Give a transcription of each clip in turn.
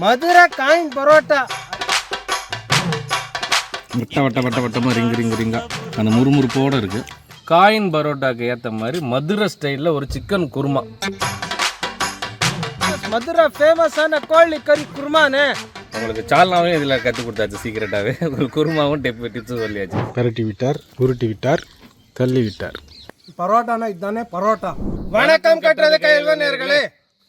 Madurai coin parotta. வட்ட வட்ட வட்ட வட்டமாக ரிங்கு ரிங்கு ரிங்கா. அந்த முறுமுறுப்போடு இருக்குது காயின் பரோட்டாக்கு ஏற்ற மாதிரி மதுரை ஸ்டைலில் ஒரு சிக்கன் குருமா. மதுரை ஃபேமஸான கோழி கறி குருமானே. உங்களுக்கு சால்னாவும் இதில் கற்றுக் கொடுத்தாச்சு சீக்கிரட்டாகவே ஒரு குருமாவும் டிப் டிப்ஸும் சொல்லியாச்சு. பெரட்டி விட்டார் உருட்டி விட்டார் தள்ளி விட்டார். பரோட்டானா இதுதானே பரோட்டா. வணக்கம் கட்டுறது கையல்வன் நேர்களே.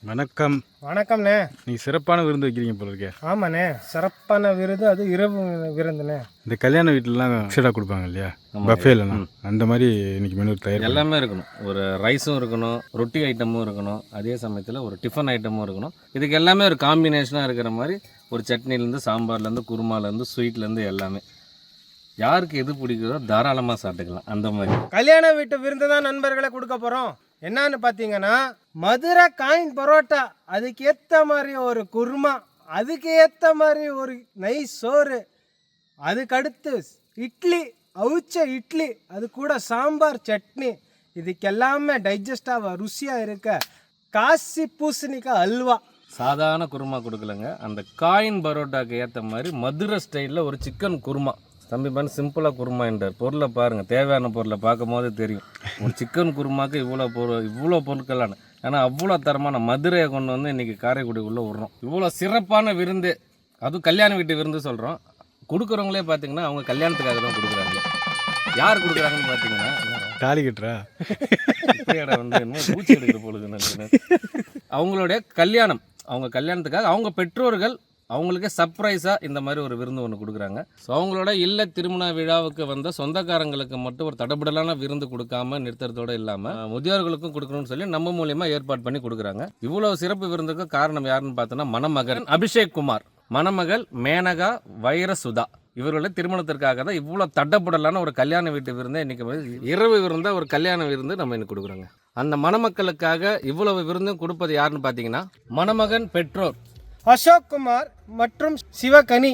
வணக்கம். வணக்கம்ண்ணே. நீ சிறப்பான விருந்து வைக்கிறீங்க போல இருக்கே. ஆமாண்ணே. சிறப்பான விருது அது இரவு விருந்துண்ணே. இந்த கல்யாண வீட்டிலலாம் எக்ஸ்ட்ரா கொடுப்பாங்க இல்லையா? பஃபேலலாம் அந்த மாதிரி இன்னைக்கு மெனு தயார் எல்லாமே இருக்கணும். ஒரு ரைஸும் இருக்கணும் ரொட்டி ஐட்டமும் இருக்கணும். அதே சமயத்தில் ஒரு டிஃபன் ஐட்டமும் இருக்கணும். இதுக்கு எல்லாமே ஒரு காம்பினேஷனாக இருக்கிற மாதிரி ஒரு சட்னிலேருந்து சாம்பார்லேருந்து குருமாலேருந்து ஸ்வீட்லேருந்து எல்லாமே. யாருக்கு எது பிடிக்குதோ தாராளமாக சாப்பிட்டுக்கலாம். அந்த மாதிரி. கல்யாண வீட்டு விருந்து தான் நண்பர்களை கொடுக்க போகிறோம் என்னன்னு பார்த்தீங்கன்னா மதுரை காயின் பரோட்டா அதுக்கு ஏற்ற மாதிரி ஒரு குருமா அதுக்கு ஏற்ற மாதிரி ஒரு நெய் சோறு அதுக்கடுத்து இட்லி அவிச்ச இட்லி அது கூட சாம்பார் சட்னி இதுக்கெல்லாமே டைஜஸ்டாக ருசியாக இருக்க காசி பூசணிக்காய் அல்வா. சாதாரண குருமா கொடுக்கலங்க. அந்த காயின் பரோட்டாக்கு ஏற்ற மாதிரி மதுரை ஸ்டைலில் ஒரு சிக்கன் குருமா. தம்பி பண்ண சிம்பிளாக குருமா என்றார் பொருளை பாருங்கள் தேவையான பொருளை பார்க்கும் போது தெரியும். ஒரு சிக்கன் குருமாக்கு இவ்வளோ பொருள் இவ்வளோ பொருட்களான. ஏன்னா அவ்வளோ தரமான மதுரையை கொண்டு வந்து இன்றைக்கி காரைக்குடிக்குள்ளே விட்றோம். இவ்வளோ சிறப்பான விருந்து அதுவும் கல்யாண வீட்டு விருந்து சொல்கிறோம் கொடுக்குறவங்களே பார்த்தீங்கன்னா அவங்க கல்யாணத்துக்காக தான் கொடுக்குறாங்க. யார் கொடுக்குறாங்கன்னு பார்த்தீங்கன்னா தாலி கட்டுறா? வந்து பூச்சி எடுக்கிற பொழுது. அவங்களுடைய கல்யாணம். அவங்க கல்யாணத்துக்காக அவங்க பெற்றோர்கள் அவங்களுக்கே சர்ப்ரைஸாக இந்த மாதிரி ஒரு விருந்து ஒன்று கொடுக்குறாங்க. ஸோ அவங்களோட இல்ல திருமண விழாவுக்கு வந்த சொந்தக்காரங்களுக்கு மட்டும் ஒரு தடபுடலான விருந்து கொடுக்காம நிறுத்துறதோட இல்லாமல் முதியோர்களுக்கும் கொடுக்கணும்னு சொல்லி நம்ம மூலியமாக ஏற்பாடு பண்ணி கொடுக்குறாங்க. இவ்வளோ சிறப்பு விருந்துக்கு காரணம் யாருன்னு பார்த்தோன்னா மணமகன் அபிஷேக் குமார். மணமகள் மேனகா வைரசுதா. இவர்களுடைய திருமணத்திற்காக தான் இவ்வளோ தடபுடலான ஒரு கல்யாண வீட்டு விருந்தை இன்னைக்கு இரவு விருந்தா ஒரு கல்யாண விருந்து நம்ம இன்னைக்கு கொடுக்குறோங்க. அந்த மணமக்களுக்காக இவ்வளவு விருந்தும் கொடுப்பது யாருன்னு பார்த்தீங்கன்னா மணமகன் பெற்றோர். அசோக் குமார் மற்றும் சிவகனி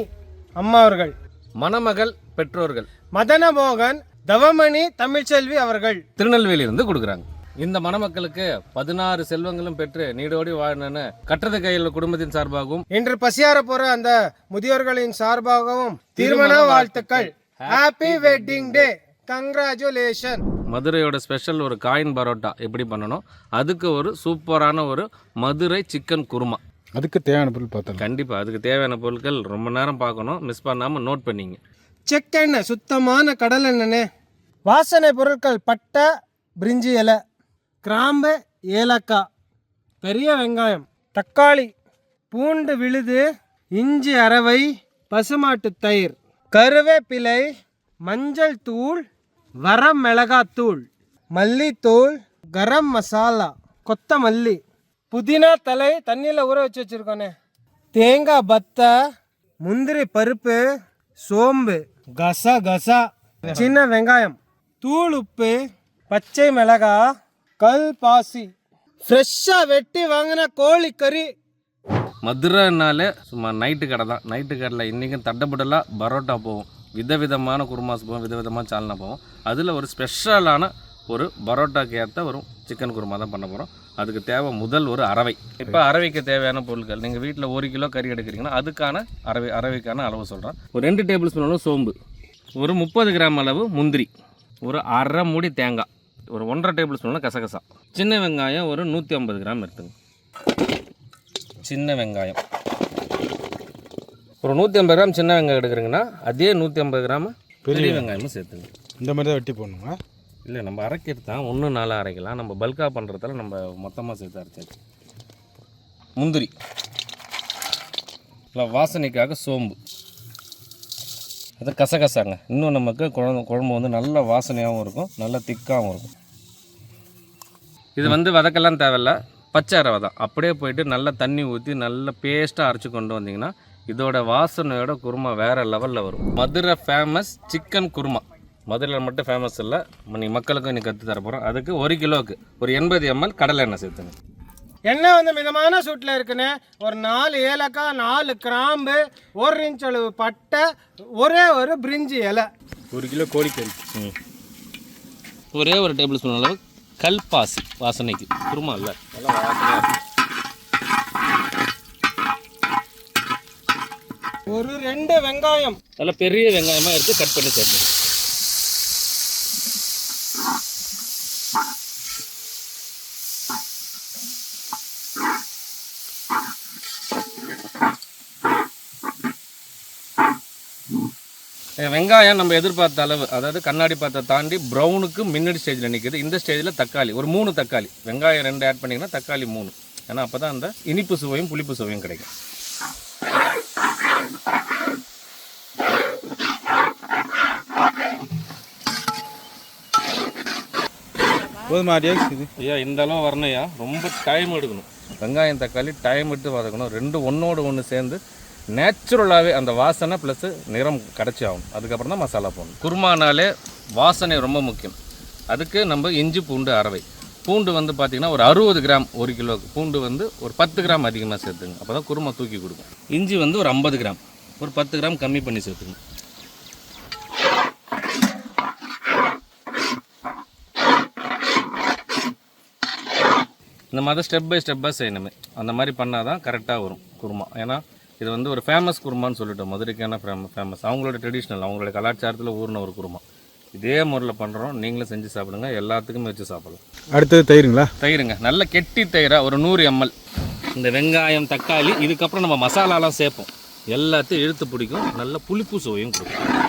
அம்மா அவர்கள் மணமகள் பெற்றோர்கள். மதனமோகன் தவமணி தமிழ்ச்செல்வி அவர்கள். திருநெல்வேலியிலிருந்து கொடுக்குறாங்க. இந்த மணமக்களுக்கு பதினாறு செல்வங்களும் பெற்று நீடோடி வாழணும்னு கட்டத கையில் குடும்பத்தின் சார்பாகவும் இன்று பசியார போற அந்த முதியோர்களின் சார்பாகவும் திருமண வாழ்த்துக்கள். ஹாப்பி வெட்டிங் டே கங்க்ராச்சுலேஷன் மதுரையோட ஸ்பெஷல் ஒரு காயின் பரோட்டா எப்படி பண்ணணும்? அதுக்கு ஒரு சூப்பரான ஒரு மதுரை சிக்கன் குருமா. அதுக்கு தேவையான பொருள் பார்த்தலாம். கண்டிப்பாக அதுக்கு தேவையான பொருட்கள் ரொம்ப நேரம் பார்க்கணும். மிஸ் பண்ணாமல் நோட் பண்ணிங்க. செக்கெண்ணெய் சுத்தமான கடல் எண்ணெய் வாசனை பொருட்கள் பட்டை பிரிஞ்சி இலை கிராம்பு ஏலக்காய் பெரிய வெங்காயம் தக்காளி பூண்டு விழுது இஞ்சி அரவை பசுமாட்டு தயிர் கருவேப்பிலை மஞ்சள் தூள் வரம் மிளகாத்தூள் மல்லித்தூள் கரம் மசாலா கொத்தமல்லி. புதினா தலை தண்ணியில் ஊற வச்சு வச்சுருக்கோண்ணே தேங்காய் பத்தை முந்திரி பருப்பு சோம்பு கசா கசா சின்ன வெங்காயம் தூள் உப்பு பச்சை மிளகாய் கல் பாசி. ஃப்ரெஷ்ஷாக வெட்டி வாங்கின கோழி கறி. மதுரைனாலே சும்மா நைட்டு கடை தான். நைட்டு கடையில் இன்றைக்கும் தட்டப்படலாம் பரோட்டா போகும் விதவிதமான குருமாஸ் போவோம் விதவிதமான சால்னா போகும் அதில் ஒரு ஸ்பெஷலான ஒரு பரோட்டாக்கு ஏற்ற ஒரு சிக்கன் குருமா தான் பண்ண போகிறோம் அதுக்கு தேவை முதல் ஒரு அரவை இப்போ அரவைக்கு தேவையான பொருட்கள் நீங்கள் வீட்டில் ஒரு கிலோ கறி எடுக்கிறீங்கன்னா அதுக்கான அரவை அரவைக்கான அளவு சொல்கிறேன் ஒரு ரெண்டு டேபிள் ஸ்பூன் அளவு சோம்பு ஒரு முப்பது கிராம் அளவு முந்திரி ஒரு அரை மூடி தேங்காய் ஒரு ஒன்றரை டேபிள் ஸ்பூன் கசகசா. சின்ன வெங்காயம் ஒரு நூற்றி ஐம்பது கிராம் எடுத்துங்க. சின்ன வெங்காயம். ஒரு நூற்றி ஐம்பது கிராம் சின்ன வெங்காயம் எடுக்கிறீங்கன்னா அதே நூற்றி ஐம்பது கிராம் பெரிய வெங்காயமும் சேர்த்துங்க. இந்த மாதிரி தான் வெட்டி போடணுமா? இல்லை நம்ம அரைக்கிறது தான் ஒன்று நாளாக அரைக்கலாம். நம்ம பல்காக பண்ணுறதால நம்ம மொத்தமாக சேர்த்து அரைச்சாச்சு. முந்திரி. இல்லை வாசனைக்காக சோம்பு. அது கசகசாங்க. இன்னும் நமக்கு குழம்பு குழம்பு வந்து நல்ல வாசனையாகவும் இருக்கும் நல்ல திக்காகவும் இருக்கும். இது வந்து வதக்கெல்லாம் தேவையில்ல. பச்சை ரவை தான் அப்படியே போயிட்டு நல்லா தண்ணி ஊற்றி நல்ல பேஸ்ட்டாக அரைச்சி கொண்டு வந்தீங்கன்னா இதோட வாசனையோட குருமா வேறு லெவலில் வரும். Madurai famous chicken kurma. மதுரையில் மட்டும் ஃபேமஸ் இல்லை. நீ மக்களுக்கும் நீ கற்று தர போகிறோம் அதுக்கு ஒரு கிலோவுக்கு ஒரு எண்பது எம்எல் கடலை எண்ணெய் சேர்த்துங்க. எண்ணெய் வந்து மிதமான சூட்டில் இருக்குன்னு ஒரு நாலு ஏலக்காய் நாலு கிராம்பு ஒரு இன்ச் அளவு பட்டை ஒரே ஒரு பிரிஞ்சி இலை. ஒரு கிலோ கோழிக்கறி. ஒரே ஒரு டேபிள் ஸ்பூன் அளவு கல்பாசி வாசனைக்கு. குருமா இல்லை. நல்லா வாசனையாக இருக்கும் ஒரு ரெண்டு வெங்காயம். நல்ல பெரிய வெங்காயமாக எடுத்து கட் பண்ணி சேர்த்து வெங்காயம் நம்ம எதிர்பார்த்த அளவு அதாவது கண்ணாடி பாத்தை தாண்டி ப்ரௌனுக்கு முன்னாடி ஸ்டேஜில் நிற்குது இந்த ஸ்டேஜில் தக்காளி ஒரு மூணு தக்காளி. வெங்காயம் ரெண்டு ஆட் பண்ணிங்கன்னா தக்காளி மூணு. ஏன்னா அப்போ தான் அந்த இனிப்பு சுவையும் புளிப்பு சுவையும் கிடைக்கும். போதுமா இது? ஐயா இந்த அளவு வரணையா ரொம்ப டைம் எடுக்கணும். வெங்காயம் தக்காளி டைம் எடுத்து வதக்கணும். ரெண்டு ஒன்றோடு ஒன்று சேர்ந்து நேச்சுரலாகவே அந்த வாசனை ப்ளஸ் நிறம் கிடச்சி ஆகும் அதுக்கப்புறம் தான் மசாலா போடணும். குருமானாலே வாசனை ரொம்ப முக்கியம். அதுக்கு நம்ம இஞ்சி பூண்டு அரவை. பூண்டு வந்து பார்த்திங்கன்னா ஒரு அறுபது கிராம் ஒரு கிலோவுக்கு பூண்டு வந்து ஒரு பத்து கிராம் அதிகமாக சேர்த்துங்க. அப்போ தான் குருமா தூக்கி கொடுக்கும். இஞ்சி வந்து ஒரு ஐம்பது கிராம். ஒரு பத்து கிராம் கம்மி பண்ணி சேர்த்துங்க இந்த மாதிரி ஸ்டெப் பை ஸ்டெப்பாக செய்யணுமே. அந்த மாதிரி பண்ணால் தான் கரெக்டாக வரும் குருமா. ஏன்னா இது வந்து ஒரு ஃபேமஸ் குருமான்னு சொல்லிட்டோம். மதுரைக்கான ஃபேம ஃபேமஸ் அவங்களோட ட்ரெடிஷ்னல் அவங்களோட கலாச்சாரத்தில் ஊறின ஒரு குருமா. இதே முறையில் பண்ணுறோம் நீங்களும் செஞ்சு சாப்பிடுங்க. எல்லாத்துக்குமே வச்சு சாப்பிடலாம். அடுத்தது தயிருங்களா? தயிருங்க. நல்ல கெட்டி தயிராக ஒரு நூறு எம்எல். இந்த வெங்காயம் தக்காளி இதுக்கப்புறம் நம்ம மசாலாலாம் சேர்ப்போம். எல்லாத்தையும் இழுத்து பிடிக்கும். நல்ல புளிப்பு சுவையும் கொடுக்கும்.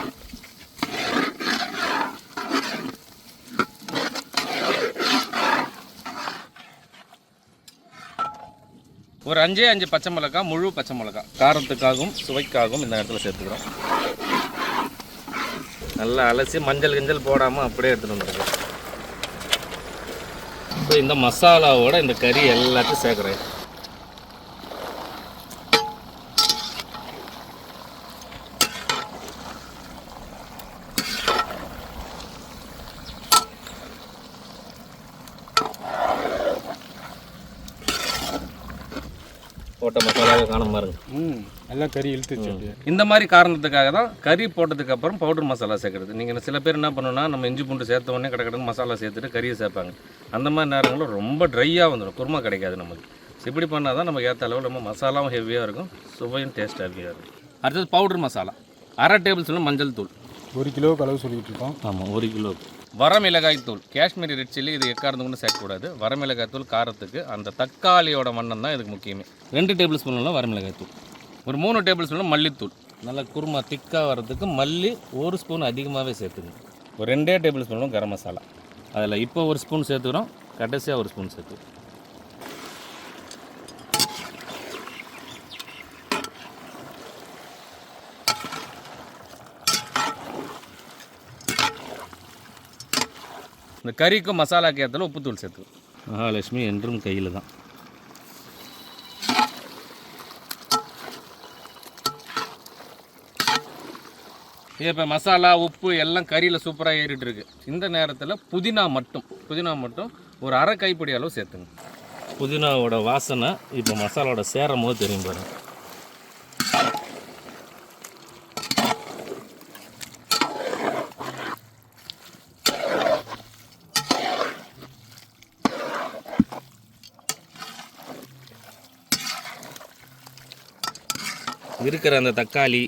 ஒரு அஞ்சே அஞ்சு பச்சை மிளகாய் முழு பச்சை மிளகாய் காரத்துக்காகவும் சுவைக்காகவும் இந்த இடத்துல சேர்த்துக்கிறோம். நல்லா அலசி மஞ்சள் கிஞ்சல் போடாமல் அப்படியே எடுத்துகிட்டு வந்துருக்கோம் இப்போ இந்த மசாலாவோட இந்த கறி எல்லாத்தையும் சேர்க்குறேன். போட்ட மசாலாவை காணும் பாருங்க. ம் எல்லாம் கறி இழுத்துச்சு இந்த மாதிரி காரணத்துக்காக தான் கறி போட்டதுக்கு அப்புறம் பவுடர் மசாலா சேர்க்குறது. நீங்கள் சில பேர் என்ன பண்ணணும்னா நம்ம இஞ்சி பூண்டு சேர்த்த உடனே கடை கடன்னு மசாலா சேர்த்துட்டு கறியை சேர்ப்பாங்க. அந்த மாதிரி நேரங்களில் ரொம்ப ட்ரையாக வந்துடும் குருமா கிடைக்காது நமக்கு. இப்படி பண்ணால் தான் நமக்கு ஏற்ற அளவு நம்ம மசாலாவும் ஹெவியாக இருக்கும். சுவையும் டேஸ்ட் ஹெவியாக இருக்கும். அடுத்தது பவுடர் மசாலா அரை டேபிள் ஸ்பூன் மஞ்சள் தூள். ஒரு கிலோவுக்கு அளவு சொல்லிட்டு இருக்கோம். ஆமாம் ஒரு கிலோ. வரமிளகாய் தூள் காஷ்மீரி ரெட் சில்லி இது எக்காரந்து கொண்டு சேர்க்கக்கூடாது. வரமிளகாய் தூள் காரத்துக்கு அந்த தக்காளியோட வண்ணம் தான் இதுக்கு முக்கியமே. ரெண்டு டேபிள் ஸ்பூன்லாம் வரமிளகாய் தூள் ஒரு மூணு டேபிள் ஸ்பூன் மல்லித்தூள். நல்லா குருமா திக்காக வர்றதுக்கு மல்லி ஒரு ஸ்பூன் அதிகமாகவே சேர்த்துங்க ஒரு ரெண்டே டேபிள் ஸ்பூனும் கரம் மசாலா. அதில் இப்போ ஒரு ஸ்பூன் சேர்த்துக்கிறோம். கடைசியாக ஒரு ஸ்பூன் சேர்த்துக்கிறோம். இந்த கறிக்கும் மசாலாக்கு ஏற்றல உப்புத்தூள் சேர்த்துக்கோ மகாலட்சுமி என்றும் கையில் தான். இப்போ மசாலா உப்பு எல்லாம் கறியில் சூப்பராக ஏறிட்டு இருக்கு. இந்த நேரத்தில் புதினா மட்டும் புதினா மட்டும் ஒரு அரை கைப்பிடி அளவு சேர்த்துங்க. புதினாவோட வாசனை இப்போ மசாலாவோட சேரும் போது தெரியும் பாருங்க. இருக்கிற அந்த தக்காளி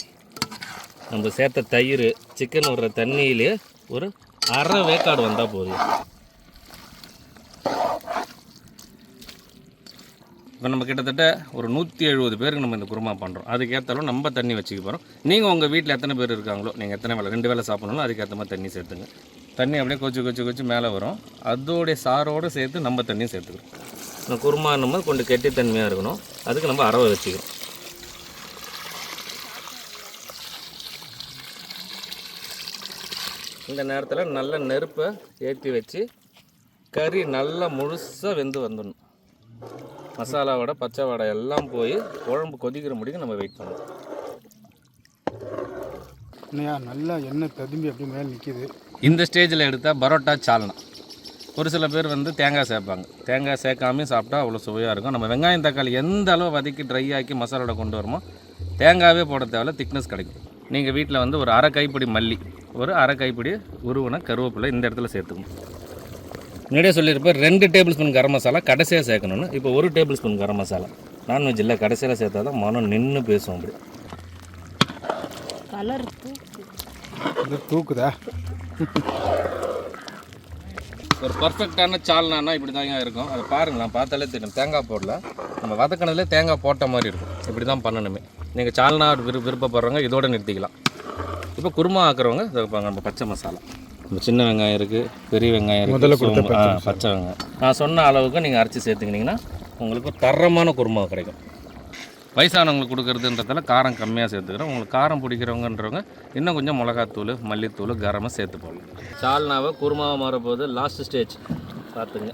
நம்ம சேர்த்த தயிர் சிக்கன் விடுற தண்ணியிலே ஒரு அரை வேக்காடு வந்தால் போதும். இப்போ நம்ம கிட்டத்தட்ட ஒரு நூற்றி எழுபது பேருக்கு நம்ம இந்த குருமா பண்ணுறோம் அதுக்கேற்றாலும் நம்ம தண்ணி வச்சுக்க போகிறோம் நீங்கள் உங்கள் வீட்டில் எத்தனை பேர் இருக்காங்களோ நீங்கள் எத்தனை வேலை ரெண்டு வேலை சாப்பிட்ணும் அதுக்கேற்ற மாதிரி தண்ணி சேர்த்துங்க. தண்ணி அப்படியே கொச்சு கொச்சு கொச்சு மேலே வரும். அதோடைய சாரோடு சேர்த்து நம்ம தண்ணியும் சேர்த்துக்கிறோம். இந்த குருமான்னும் போது கொஞ்சம் கெட்டி தன்மையாக இருக்கணும். அதுக்கு நம்ம அரவை வச்சுக்கிறோம். இந்த நேரத்தில் நல்ல நெருப்பை ஏற்றி வச்சு கறி நல்லா முழுசாக வெந்து வந்துடணும். மசாலாவோட பச்சை வடை எல்லாம் போய் குழம்பு கொதிக்கிற முடிக்கும் நம்ம வெயிட் பண்ணணும். என்னையா நல்லா எண்ணெய் ததும்பி அப்படியே மேலே நிற்கிது இந்த ஸ்டேஜில் எடுத்தால் பரோட்டா சால்னா. ஒரு சில பேர் வந்து தேங்காய் சேர்ப்பாங்க. தேங்காய் சேர்க்காமையும் சாப்பிட்டா அவ்வளோ சுவையாக இருக்கும். நம்ம வெங்காயம் தக்காளி எந்த அளவு வதக்கி ட்ரை ஆக்கி மசாலோட கொண்டு வரமோ தேங்காவே போட தேவையில்ல திக்னஸ் கிடைக்கும். நீங்கள் வீட்டில் வந்து ஒரு அரை கைப்பிடி மல்லி ஒரு அரை கைப்பிடி உருவன கருவேப்பிலை இந்த இடத்துல சேர்த்துக்கணும். முன்னாடியே சொல்லியிருப்பேன் ரெண்டு டேபிள் ஸ்பூன் கரம் மசாலா கடைசியாக சேர்க்கணும்னு. இப்போ ஒரு tablespoon garam masala. Non veg இல்லை கடைசியில் சேர்த்தா தான் மனம் நின்று பேசும் அப்படி. கலர் தூக்குதா? ஒரு பர்ஃபெக்டான சால்னானா இப்படி தாங்க இருக்கும். அதை பாருங்க நான் பார்த்தாலே தெரியும். தேங்காய் போடல. நம்ம வதக்கினதுலே தேங்காய் போட்ட மாதிரி இருக்கும். இப்படி தான் பண்ணணுமே. நீங்கள் சால்னா விரு விருப்பப்படுறவங்க இதோட நிறுத்திக்கலாம். இப்போ குருமா ஆக்குறவங்க நம்ம பச்சை மசாலா. நம்ம சின்ன வெங்காயம் இருக்குது பெரிய வெங்காயம் இருக்குது பச்சை வெங்காயம். நான் சொன்ன அளவுக்கு நீங்கள் அரைச்சி சேர்த்துக்கிட்டிங்கன்னா உங்களுக்கு தரமான குருமா கிடைக்கும். வயசானவங்களுக்கு கொடுக்குறதுன்றதால காரம் கம்மியாக சேர்த்துக்கிறோம். உங்களுக்கு காரம் பிடிக்கிறவங்கன்றவங்க இன்னும் கொஞ்சம் மிளகாத்தூள் மல்லித்தூள் கரமாக சேர்த்து போடலாம். சால்னாவை குருமாவை மாறப்போகுது. லாஸ்ட் ஸ்டேஜ் பார்த்துங்க.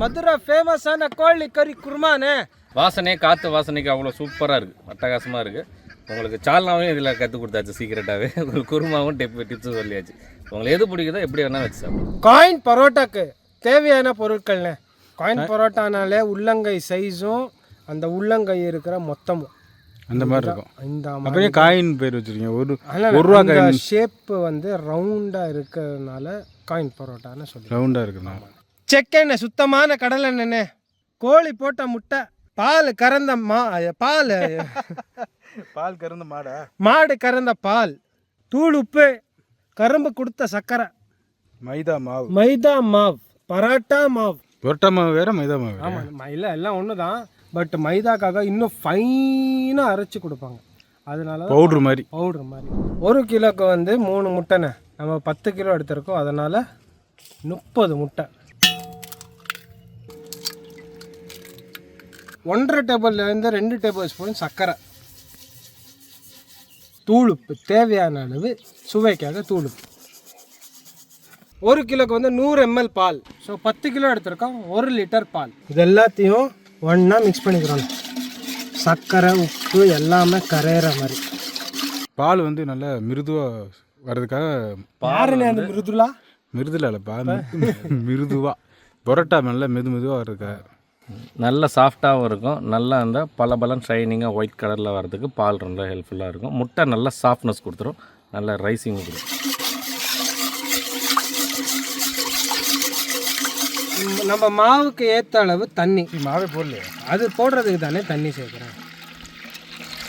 மதுரை ஃபேமஸான கோழி கறி குருமானே. வாசனையே காற்று வாசனைக்கு அவ்வளோ சூப்பராக இருக்குது அட்டகாசமாக இருக்குது உங்களுக்கு சால்னாவும் இதில் கற்றுக் கொடுத்தாச்சு சீக்கிரட்டாகவே உங்களுக்கு குருமாவும் டிப் டிப்ஸும் சொல்லியாச்சு. உங்களுக்கு எது பிடிக்குதோ எப்படி வேணால் வச்சு சாப்பிடுங்க காயின் பரோட்டாக்கு தேவையான பொருட்கள்ண்ணே காயின் பரோட்டானாலே உள்ளங்கை சைஸும் அந்த உள்ளங்கை இருக்கிற மொத்தமும். அந்த மாதிரி இருக்கும். இந்த அப்படியே காயின் பேர் வச்சிருக்கீங்க. ஒரு ஒரு ரூபா காயின் ஷேப்பு வந்து ரவுண்டாக இருக்கிறதுனால காயின் பரோட்டான்னு சொல்லி ரவுண்டாக இருக்குண்ணா செக்கெண்ணெய் சுத்தமான கடலை கோழி போட்ட முட்டை பால் கறந்த மா பால் பால் கறந்த மாடா? மாடு கறந்த பால் தூள் உப்பு கரும்பு கொடுத்த சர்க்கரை. மைதா மாவு. மைதா மாவு பரோட்டா மாவு. புரோட்டா மாவு வேற மைதா மாவு. ஆமாம் இல்லை எல்லாம் ஒன்று தான் பட் மைதாக்காக இன்னும் ஃபைனாக அரைச்சி கொடுப்பாங்க. அதனால தான் பவுடர் மாதிரி. பவுடர் மாதிரி. ஒரு கிலோக்கு வந்து மூணு முட்டைண்ணே. நம்ம பத்து கிலோ எடுத்திருக்கோம். அதனால் முப்பது முட்டை. ஒன்றரை டேபிள்லேருந்து ரெண்டு டேபிள் ஸ்பூன் சர்க்கரை. தூளுப்பு தேவையான அளவு சுவைக்காக தூளுப்பு. ஒரு கிலோக்கு வந்து நூறு எம்எல் பால். ஸோ பத்து கிலோ எடுத்திருக்கோம் ஒரு லிட்டர் பால். இது எல்லாத்தையும் ஒன்றா மிக்ஸ் பண்ணிக்கிறோம். சர்க்கரை உப்பு எல்லாமே கரையிற மாதிரி. பால் வந்து நல்லா மிருதுவா வர்றதுக்காக யாருன்னு அந்த மிருதுலா? மிருதுல இல்லைப்பா மிருது- மிருதுவா. பரோட்டா நல்லா மெது மெதுவாக வர்றதுக்காக. நல்ல சாஃப்டாகவும் இருக்கும். நல்லா அந்த பல பலன் ஷைனிங்காக ஒயிட் கலரில் வரதுக்கு பால் ரொம்ப ஹெல்ப்ஃபுல்லாக இருக்கும். முட்டை நல்லா சாஃப்ட்னஸ் கொடுத்துரும். நல்ல ரைசிங் கொடுக்கும். நம்ம மாவுக்கு ஏற்ற அளவு தண்ணி. மாவே போடலையா. அது போடுறதுக்கு தானே தண்ணி சேர்க்குறேன்.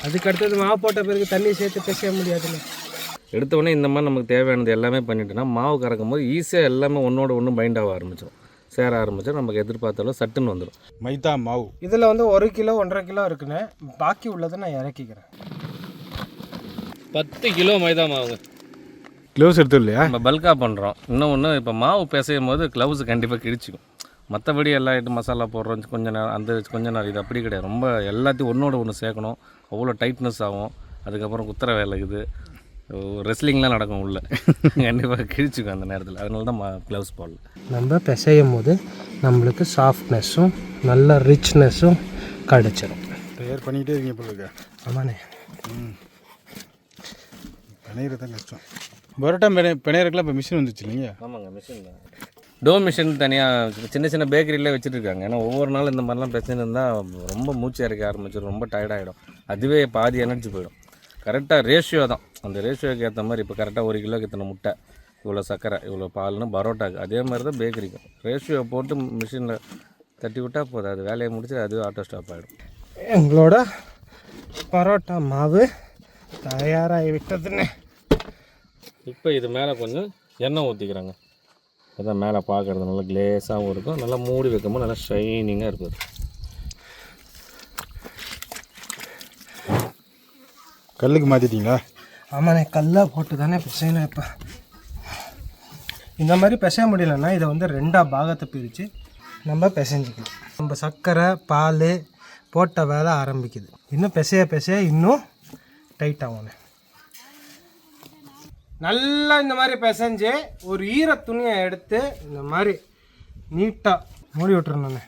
அதுக்கு அடுத்தது மாவு போட்ட பிறகு தண்ணி சேர்த்து பேச முடியாதுல்ல. எடுத்த உடனே இந்த மாதிரி நமக்கு தேவையானது எல்லாமே பண்ணிட்டோன்னா மாவு கறக்கும் போது ஈஸியாக எல்லாமே ஒன்றோட ஒன்று பைண்ட் ஆக ஆரம்பிச்சிடும் சேர ஆரம்பிச்சிடும் நமக்கு எதிர்பார்த்தாலும் சட்டுன்னு வந்துடும் மைதா மாவு. இதில் வந்து ஒரு கிலோ ஒன்றரை கிலோ இருக்குன்னு பாக்கி உள்ளதை நான் இறக்கிக்கிறேன். பத்து கிலோ மைதா மாவுங்க. க்ளவுஸ் எடுத்து இல்லையா? நம்ம பல்காக பண்ணுறோம் இன்னும் ஒன்று இப்போ மாவு பிசையும் போது க்ளவுஸ் கண்டிப்பாக கிழிச்சிக்கும். மற்றபடி எல்லா ஐட்டம் மசாலா போடுறோம் கொஞ்ச நேரம் அந்த கொஞ்ச நேரம் இது அப்படி கிடையாது. ரொம்ப எல்லாத்தையும் ஒன்றோட ஒன்று சேர்க்கணும். அவ்வளோ டைட்னஸ் ஆகும். அதுக்கப்புறம் குத்துற வேலை இது ரெஸ்லிங்லாம் நடக்கும் உள்ள. கண்டிப்பாக கிழிச்சிக்கும் அந்த நேரத்தில். அதனால தான் க்ளவுஸ் போடல. நம்ம பிசையும் போது நம்மளுக்கு சாஃப்ட்னஸும் நல்ல ரிச்னஸும் கிடச்சிரும். தயார் பண்ணிக்கிட்டே இருக்கீங்க இருக்கா. ஆமாண்ணே. பிணையிறது தான் கஷ்டம். பரோட்டா பிணை பிணையறதுக்குலாம் இப்போ மிஷின் வந்துச்சு இல்லைங்க? ஆமாங்க மிஷின் டோ மிஷின் தனியாக சின்ன சின்ன பேக்கரியிலே வச்சுட்டு இருக்காங்க ஏன்னா ஒவ்வொரு நாளும் இந்த மாதிரிலாம் பிரச்சனை இருந்தால் ரொம்ப மூச்சு இறக்க ஆரம்பிச்சிடும் ரொம்ப டயர்டாகிடும் அதுவே பாதி எனர்ஜி போயிடும். கரெக்டாக ரேஷியோ தான். அந்த ரேஷியோக்கு ஏற்ற மாதிரி இப்போ கரெக்டாக ஒரு கிலோக்கு இத்தனை முட்டை இவ்வளோ சர்க்கரை இவ்வளோ பால்னு பரோட்டாக்கு அதே மாதிரி தான் பேக்கரிக்கும் ரேஷியோ போட்டு மிஷினில் தட்டி விட்டால் போதும். அது வேலையை முடிச்சு அதுவே ஆட்டோ ஸ்டாப் ஆகிடும் எங்களோட பரோட்டா மாவு தயாராகி விட்டதுண்ணே இப்போ இது மேலே கொஞ்சம் எண்ணெய் ஊற்றிக்கிறாங்க அதான் மேலே பார்க்குறது நல்லா கிளேஸாகவும் இருக்கும். நல்லா மூடி வைக்கும்போது நல்லா ஷைனிங்காக இருக்குது கல்லுக்கு மாற்றிட்டீங்களா ஆமாண்ணே கல்லாக போட்டு தானே பிசையணும் இப்போ. இந்த மாதிரி பிசைய முடியலன்னா இதை வந்து ரெண்டாக பாகத்தை பிரித்து நம்ம பிசைஞ்சிக்கலாம். நம்ம சர்க்கரை பால் போட்ட வேலை ஆரம்பிக்குது. இன்னும் பிசைய பிசைய இன்னும் டைட் ஆகும்ண்ணே. நல்லா இந்த மாதிரி பிசைஞ்சு ஒரு ஈர துணியை எடுத்து இந்த மாதிரி நீட்டாக மூடி விட்டுறணுண்ணே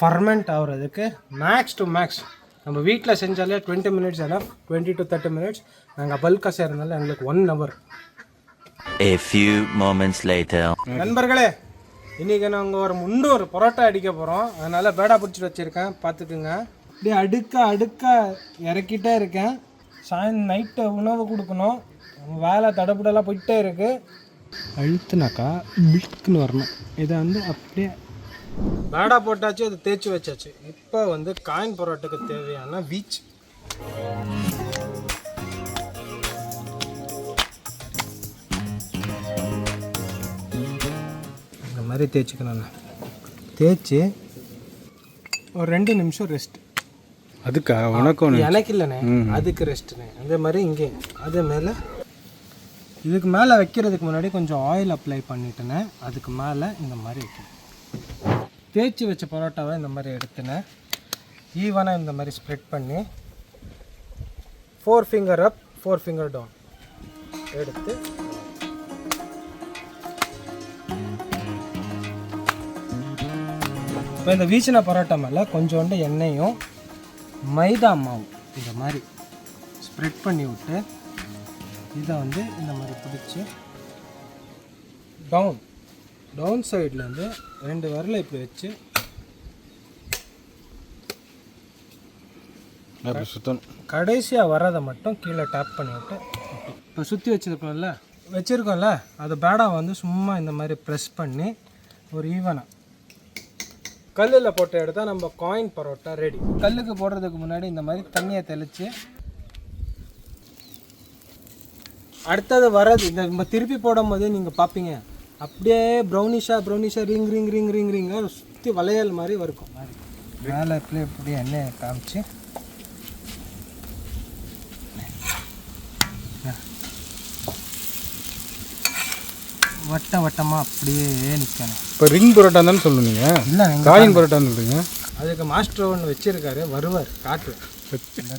ஃபர்மெண்ட் ஆகுறதுக்கு மேக்ஸ் டு மேக்ஸ் நம்ம வீட்டில் செஞ்சாலே டுவெண்ட்டி மினிட்ஸ் எல்லாம் டுவெண்ட்டி டு தேர்ட்டி மினிட்ஸ் நாங்கள் பல்காக செய்கிறதுனால எங்களுக்கு one hour A few moments later. நண்பர்களே இன்றைக்கி நாங்கள் ஒரு இன்னொரு பரோட்டா அடிக்க போகிறோம் அதனால் பேடா பிடிச்சிட்டு வச்சுருக்கேன். பார்த்துக்குங்க. அப்படியே அடுக்க அடுக்க இறக்கிட்டே இருக்கேன். சாயந்தரம் நைட்டு உணவு கொடுக்கணும். வேலை தடப்புடலாம் போயிட்டே இருக்குது அழுத்துனாக்கா பிளிக்குன்னு வரணும். இதை வந்து அப்படியே பேடா போட்டாச்சு அது தேய்ச்சி வச்சாச்சு. இப்போ வந்து காயின் பரோட்டாக்கு தேவையான பீச் இந்த மாதிரி தேய்ச்சிக்கணும் தேய்ச்சி ஒரு ரெண்டு நிமிஷம் ரெஸ்ட் அதுக்கா? உனக்கு எனக்கு இல்லைண்ணே. அதுக்கு ரெஸ்ட்டுண்ணே அதே மாதிரி இங்கே. அதே மேலே. இதுக்கு மேலே வைக்கிறதுக்கு முன்னாடி கொஞ்சம் ஆயில் அப்ளை பண்ணிட்டேனே அதுக்கு மேலே இந்த மாதிரி வைக்கணும். தேய்ச்சி வச்ச பரோட்டாவை இந்த மாதிரி எடுத்துனேன் ஈவனாக இந்த மாதிரி ஸ்ப்ரெட் பண்ணி four finger up four finger down எடுத்து இப்போ இந்த வீசின பரோட்டா மேலே கொஞ்சோண்டு எண்ணெயும் மைதா மாவு இந்த மாதிரி ஸ்ப்ரெட் பண்ணி விட்டு இதை வந்து இந்த மாதிரி பிடிச்சி டவுன் டவுன் சைட்லேருந்து ரெண்டு விரலை இப்படி வச்சு கடைசியாக வரதை மட்டும் கீழே டேப் பண்ணி விட்டு இப்போ சுற்றி வச்சுருக்கோம்ல வச்சுருக்கோம்ல அது பேடா வந்து சும்மா இந்த மாதிரி ப்ரெஸ் பண்ணி ஒரு ஈவனாக கல்லில் போட்டு எடுத்தால் நம்ம காயின் பரோட்டா ரெடி கல்லுக்கு போடுறதுக்கு முன்னாடி இந்த மாதிரி தண்ணியை தெளித்து அடுத்தது வரது இந்த நம்ம திருப்பி போடும்போது நீங்கள் பார்ப்பீங்க அப்படியே ப்ரௌனிஷாக ப்ரௌனிஷாக ரிங் ரிங் ரிங் ரிங் ரிங்காக சுற்றி வளையல் மாதிரி இருக்கும் மேலே இப்படி இப்படி எண்ணெயை காமிச்சு. வட்ட வட்டமாக அப்படியே நிற்கணும் இப்போ ரிங் பரோட்டா தானே சொல்லணும் நீங்கள் இல்லை காயின் பரோட்டான்னு சொல்கிறீங்க அதுக்கு மாஸ்டர் ஒன்று வச்சிருக்காரு வருவார் காட்டு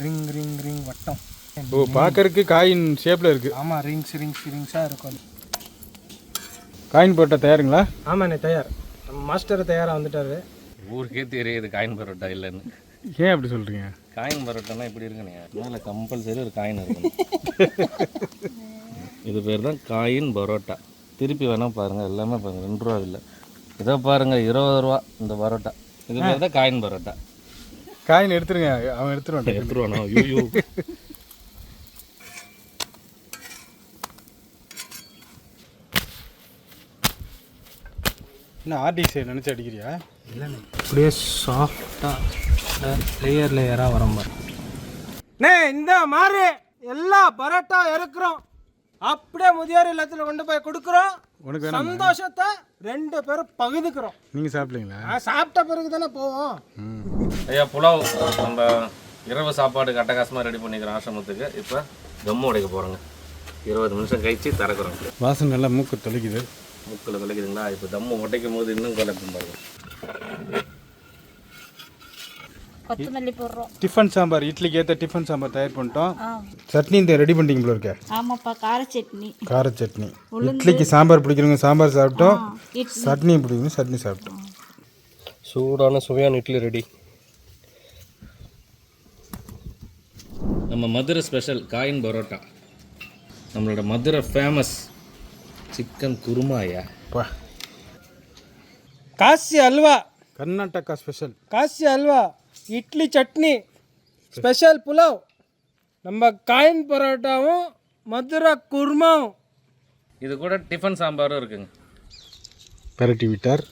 ரிங் ரிங் ரிங் வட்டம். ஓ பார்க்கறதுக்கு காயின் ஷேப்பில் இருக்குது ஆமாம் ரிங்ஸ் ரிங்ஸ் ரிங்ஸாக இருக்கும் அது. காயின் பரோட்டா தயாருங்களா? ஆமாண்ணே தயார். நம்ம மாஸ்டர் தயாராக வந்துட்டாரு. ஊருக்கே தெரியுது காயின் பரோட்டா இல்லைன்னு. ஏன் அப்படி சொல்கிறீங்க காயின் பரோட்டானா இப்படி இருக்குண்ணே. மேலே கம்பல்சரி ஒரு காயின் இருக்கும் இது பேர் தான் காயின் பரோட்டா. திருப்பி வேணால் பாருங்கள் எல்லாமே பாருங்கள் ரெண்டு ரூபா இல்லை. இதை பாருங்கள் இருபது ரூபா இந்த பரோட்டா. இது பேர் தான் காயின் பரோட்டா. காயின் எடுத்துருங்க அவன் எடுத்துருவான். எடுத்துருவானோ? ஐயோ. என்ன ஆர்டிசி நினச்சி அடிக்கிறியா? இல்லைண்ணே அப்படியே சாஃப்டாக லேயர் லேயராக வரும் பாரு. நே இந்த மாதிரி எல்லா பரோட்டா இறக்குறோம் அப்படியே முதியோர் இல்லத்தில் கொண்டு போய் கொடுக்குறோம். உனக்கு வேணாமா? சந்தோஷத்தை ரெண்டு பேரும் பகிர்ந்துக்கிறோம். நீங்கள் சாப்பிட்லீங்களா? நான் சாப்பிட்ட பிறகு தானே போவோம். ஐயா புலாவ் நம்ம இரவு சாப்பாடு கட்டகாசமாக ரெடி பண்ணிக்கிறோம் ஆசிரமத்துக்கு. இப்போ கம்மு உடைக்க போகிறோங்க இருபது நிமிஷம் கழிச்சு திறக்கிறோம். வாசனை நல்லா மூக்கு தொலைக்குது. முக்கில் தொலைக்குதுங்களா இப்போ தம்மு உடைக்கும் போது இன்னும் கலக்கும் பாருங்க. கொத்தமல்லி போடுறோம். டிஃபன் சாம்பார் இட்லிக்கு ஏற்ற டிஃபன் சாம்பார் தயார் பண்ணிட்டோம். சட்னி இந்த ரெடி பண்ணிட்டீங்க போல இருக்க. ஆமாப்பா கார சட்னி. கார சட்னி. இட்லிக்கு சாம்பார் பிடிக்கிறவங்க சாம்பார் சாப்பிட்டோம். சட்னி பிடிக்கணும் சட்னி சாப்பிட்டோம். சூடான சுவையான இட்லி ரெடி. நம்ம மதுரை ஸ்பெஷல் காயின் பரோட்டா. நம்மளோட மதுரை ஃபேமஸ் சிக்கன் குருமா ஐயா பா. காசி அல்வா. கர்நாடகா ஸ்பெஷல் காசி அல்வா. இட்லி சட்னி. ஸ்பெஷல் புலாவ். நம்ம காயின் பரோட்டாவும் மதுரை குருமாவும். இது கூட டிஃபன் சாம்பாரும் இருக்குங்க. பெரட்டி விட்டார்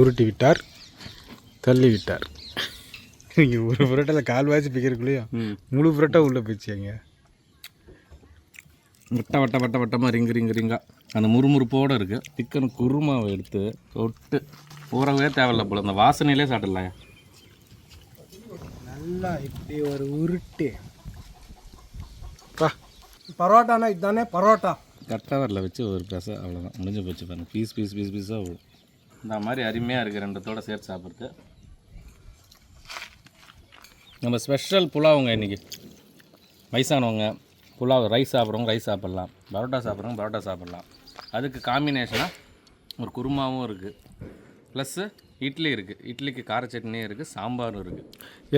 உருட்டி விட்டார் தள்ளி விட்டார். நீங்கள் ஒரு புரோட்டாவில் கால் வாசி பிக்கிறக்குள்ளேயும் முழு புரோட்டா உள்ளே போயிடுச்சிங்க வட்ட வட்ட வட்ட வட்டமாக ரிங்கு ரிங்கு ரிங்கா. அந்த முறுமுறுப்போடு இருக்குது சிக்கன் குருமாவை எடுத்து தொட்டு ஊறவே தேவையில்ல போல. அந்த வாசனையிலே சாப்பிடலாம் நல்லா இப்படி ஒரு உருட்டு. பரோட்டானா இதுதானே பரோட்டா. கட்டவரில் வச்சு ஒரு பெச அவ்வளோதான் முடிஞ்சு போச்சு பாருங்க. பீஸ் பீஸ் பீஸ் பீஸாக விடும் இந்த மாதிரி அருமையாக இருக்குது ரெண்டத்தோட சேர்த்து சாப்பிட்றது நம்ம ஸ்பெஷல் புலாவுங்க இன்றைக்கி வயசானவங்க. புலாவ் ரைஸ் சாப்பிட்றவங்க ரைஸ் சாப்பிட்லாம். பரோட்டா சாப்பிட்றவங்க பரோட்டா சாப்பிட்லாம். அதுக்கு காம்பினேஷனாக ஒரு குருமாவும் இருக்குது ப்ளஸ்ஸு இட்லி இருக்குது இட்லிக்கு கார சட்னியும் இருக்குது சாம்பாரும் இருக்குது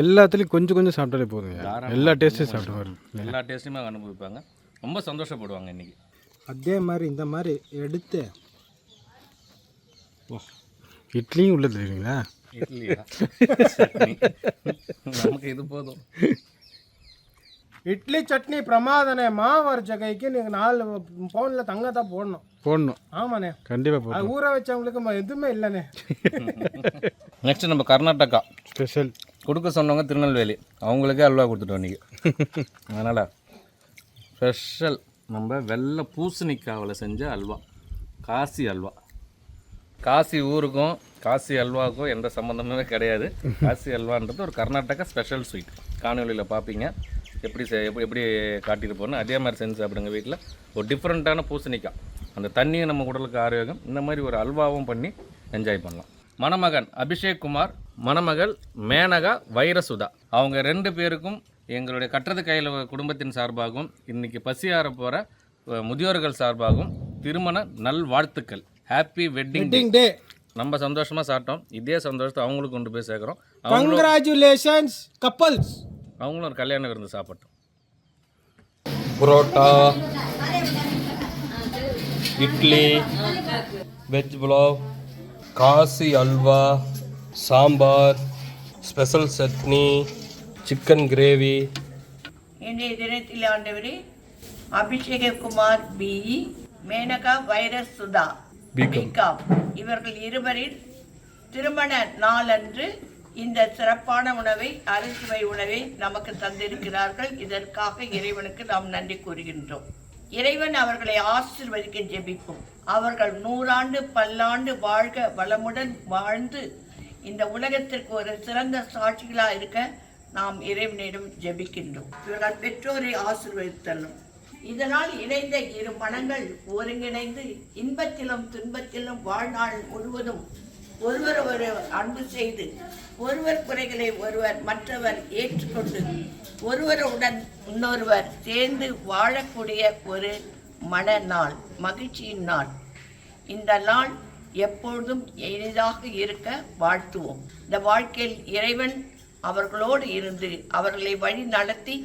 எல்லாத்துலேயும் கொஞ்சம் கொஞ்சம் சாப்பிட்டாலே போதுங்க. எல்லா டேஸ்ட்டையும் சாப்பிட்டு வரும் எல்லா டேஸ்ட்டுமே அனுபவிப்பாங்க. ரொம்ப சந்தோஷப்படுவாங்க இன்றைக்கி அதே மாதிரி இந்த மாதிரி எடுத்து இட்லியும் உள்ள தெரியுங்களா இட்லியா? சட்னி. நமக்கு இது போதும். இட்லி சட்னி பிரமாதனே மாவர் ஜகைக்கு நீங்கள் நாலு பவுனில் தங்கத்தை போடணும். போடணும். ஆமாண்ணே. கண்டிப்பாக போடணும். அது ஊற வச்சவங்களுக்கு எதுவுமே இல்லைண்ணே. நெக்ஸ்ட் நம்ம கர்நாடகா. ஸ்பெஷல். கொடுக்க சொன்னவங்க திருநெல்வேலி. அவங்களுக்கே அல்வா கொடுத்துட்டோம் இன்றைக்கி அதனால் ஸ்பெஷல். நம்ம வெள்ளை பூசணிக்காவில் செஞ்ச அல்வா. காசி அல்வா. காசி ஊருக்கும் காசி அல்வாவுக்கும் எந்த சம்மந்தமுமே கிடையாது. காசி அல்வான்றது ஒரு கர்நாடகா ஸ்பெஷல் ஸ்வீட் காணொலியில் பார்ப்பீங்க எப்படி எப்படி எப்படி காட்டியிருப்போன்னு அதே மாதிரி செஞ்சு சாப்பிடுங்க வீட்டில் ஒரு டிஃப்ரெண்ட்டான பூசணிக்காய். அந்த தண்ணியும் நம்ம உடலுக்கு ஆரோக்கியம் இந்த மாதிரி ஒரு அல்வாவும் பண்ணி என்ஜாய் பண்ணலாம். மணமகன் அபிஷேக் குமார் மணமகள் மேனகா வைரசுதா. அவங்க ரெண்டு பேருக்கும் எங்களுடைய கட்டுறது கையில் குடும்பத்தின் சார்பாகவும் இன்னைக்கு பசியார போகிற முதியோர்கள் சார்பாகவும் திருமண நல்வாழ்த்துக்கள் ஹாப்பி வெட்டிங் டே நம்ம சந்தோஷமாக சாப்பிட்டோம். இதே சந்தோஷத்தை அவங்களுக்கு கொண்டு போய் சேர்க்குறோம். கங்க்ராச்சுலேஷன்ஸ் கப்பல்ஸ் அவங்களும் ஒரு கல்யாண விருந்து சாப்பிட்டோம். Parotta idli veg pulao Kasi halwa sambar special chutney chicken gravy. இன்றைய தினத்தில் ஆண்டவரே அபிஷேககுமார் பி. மேனகா வைரஸ் சுதா பிகாம். இவர்கள் இருவரின் திருமண நாளன்று இந்த சிறப்பான உணவை அறுசுவை உணவை நமக்கு தந்திருக்கிறார்கள். இதற்காக இறைவனுக்கு நாம் நன்றி கூறுகின்றோம். இறைவன் அவர்களை ஆசீர்வதிக்க ஜெபிப்போம். அவர்கள் நூறாண்டு பல்லாண்டு வாழ்க வளமுடன் வாழ்ந்து இந்த உலகத்திற்கு ஒரு சிறந்த சாட்சிகளாக இருக்க நாம் இறைவனிடம் ஜெபிக்கின்றோம். இவர்கள் பெற்றோரை ஆசீர்வதித்தலும் இதனால் இணைந்த இரு மனங்கள் ஒருங்கிணைந்து இன்பத்திலும் துன்பத்திலும் வாழ்நாள் முழுவதும் ஒருவர் ஒரு அன்பு செய்து ஒருவர் குறைகளை ஒருவர் மற்றவர் ஏற்றுக்கொண்டு ஒருவருடன் இன்னொருவர் சேர்ந்து வாழக்கூடிய ஒரு மனநாள் மகிழ்ச்சியின் நாள். இந்த நாள் எப்பொழுதும் எளிதாக இருக்க வாழ்த்துவோம். இந்த வாழ்க்கையில் இறைவன் அவர்களோடு இருந்து அவர்களை வழி நடத்தி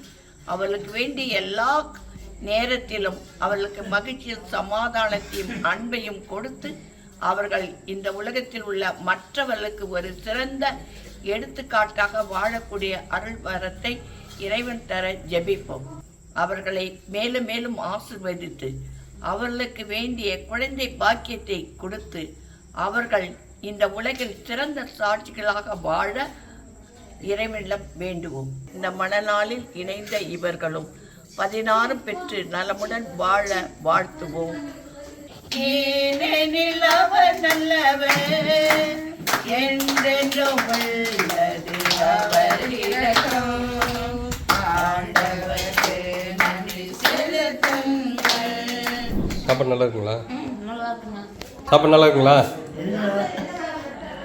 அவர்களுக்கு வேண்டிய எல்லா நேரத்திலும் அவர்களுக்கு மகிழ்ச்சியும் சமாதானத்தையும் அன்பையும் கொடுத்து அவர்கள் இந்த உலகத்தில் உள்ள மற்றவர்களுக்கு ஒரு சிறந்த எடுத்துக்காட்டாக வாழக்கூடிய அருள் வரத்தை இறைவன் தர ஜெபிப்போம். அவர்களை மேலும் மேலும் ஆசிர்வதித்து அவர்களுக்கு வேண்டிய குழந்தை பாக்கியத்தை கொடுத்து அவர்கள் இந்த உலகில் சிறந்த சாட்சிகளாக வாழ இறைவனிடம் வேண்டுவோம். இந்த மணநாளில் இணைந்த இவர்களும் பதினாறு பெற்று நலமுடன் வாழ வாழ்த்துவோம். நல்லவர் அவர் நல்லவர் என்றென்றும் உள்ளது அவர் இரக்கம் ஆண்டவருக்கு நன்றி செலுத்துங்கள் சாப்பாடு நல்லா இருக்குங்களா நல்லா இருக்குங்க சாப்பாடு நல்லா இருக்குங்களா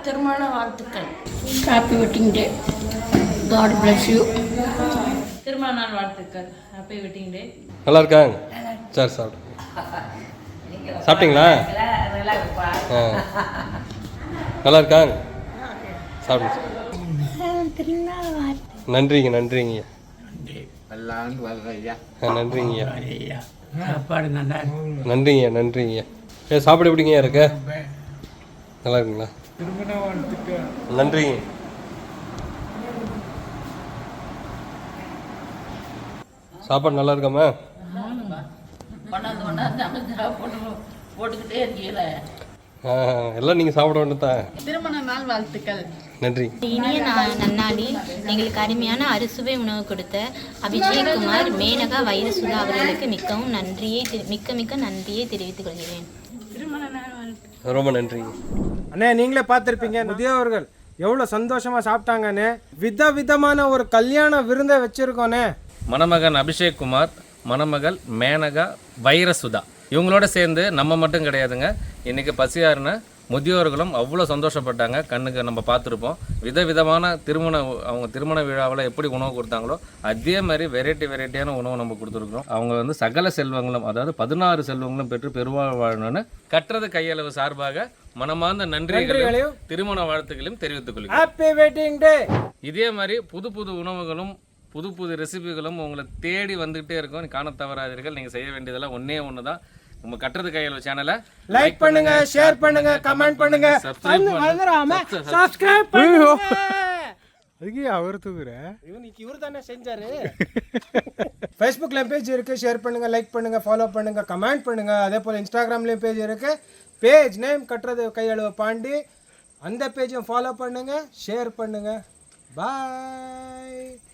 திருமண வாழ்த்துக்கள். Happy wedding day God bless you திருமண நாள் வாழ்த்துக்கள். ஹாப்பி வெட்டிங் டே நல்லா இருக்காங்க சரி சாப்பிடு. சாப்பிட்டீங்களா? ஆ. நல்லா இருக்காங்க சாப்பிடுங்க நன்றிங்க. நன்றிங்க. ஆ நன்றிங்க நன்றிங்க நன்றிங்க. ஏ சாப்பாடு எப்படிங்க இருக்கு? நல்லா இருக்குங்களா? நன்றிங்க. சாப்பாடு நல்லா ஆ, எல்லாம் நீங்கள் சாப்பிட வேண்டியது தான் திருமண நாள் வாழ்த்துக்கள். நன்றி. இனிய நா- நன்னாளில் எங்களுக்கு அருமையான அறுசுவை உணவு கொடுத்த அபிஷேக் குமார் மேனகா வைரசுதா அவர்களுக்கு மிக்கவும் நன்றியை தெரி- மிக்க மிக்க நன்றியை தெரிவித்துக் கொள்கிறேன். ரொம்ப நன்றிங்க அண்ணே நீங்களே பார்த்துருப்பீங்க. முதியவர்கள் எவ்வளோ சந்தோஷமா சாப்பிட்டாங்கன்னு. வித விதமான ஒரு கல்யாண விருந்தை வச்சிருக்கோண்ணே மணமகன் அபிஷேக் குமார் மணமகள் மேனகா வைரசுதா. இவங்களோட சேர்ந்து நம்ம மட்டும் கிடையாதுங்க. இன்றைக்கி பசியாருன்னு முதியோர்களும் அவ்வளோ சந்தோஷப்பட்டாங்க. கண்ணுக்கு நம்ம பார்த்துருப்போம். விதவிதமான திருமண அவங்க திருமண விழாவில் எப்படி உணவு கொடுத்தாங்களோ அதே மாதிரி வெரைட்டி வெரைட்டியான உணவு நம்ம கொடுத்துருக்குறோம். அவங்க வந்து சகல செல்வங்களும் அதாவது பதினாறு செல்வங்களும் பெற்று பெருவாழ் வாழணும்னு கட்டுறது கையளவு சார்பாக மனமார்ந்த நன்றிகளையும் திருமண வாழ்த்துக்களையும் தெரிவித்துக் இதே மாதிரி புது புது உணவுகளும் புது புது ரெசிபிகளும் உங்களை தேடி வந்துகிட்டே இருக்கும். காண தவறாதீர்கள். நீங்கள் செய்ய வேண்டியதெல்லாம் ஒன்றே ஒன்று தான் உங்க கட்டுறது கையில் சேனலை லைக் பண்ணுங்க ஷேர் பண்ணுங்க கமெண்ட் பண்ணுங்க. மறந்துடாம சப்ஸ்கிரைப் பண்ணுங்க. அதுக்கு அவர் தூக்குற. இவனுக்கு இவர் தானே செஞ்சாரு. ஃபேஸ்புக்ல பேஜ் இருக்கு ஷேர் பண்ணுங்க லைக் பண்ணுங்க ஃபாலோ பண்ணுங்க கமெண்ட் பண்ணுங்க. அதே போல் இன்ஸ்டாகிராம்லேயும் பேஜ் இருக்கு. பேஜ் நேம் கட்டுறது கையளவு பாண்டி. அந்த பேஜையும் ஃபாலோ பண்ணுங்க ஷேர் பண்ணுங்க. பாய்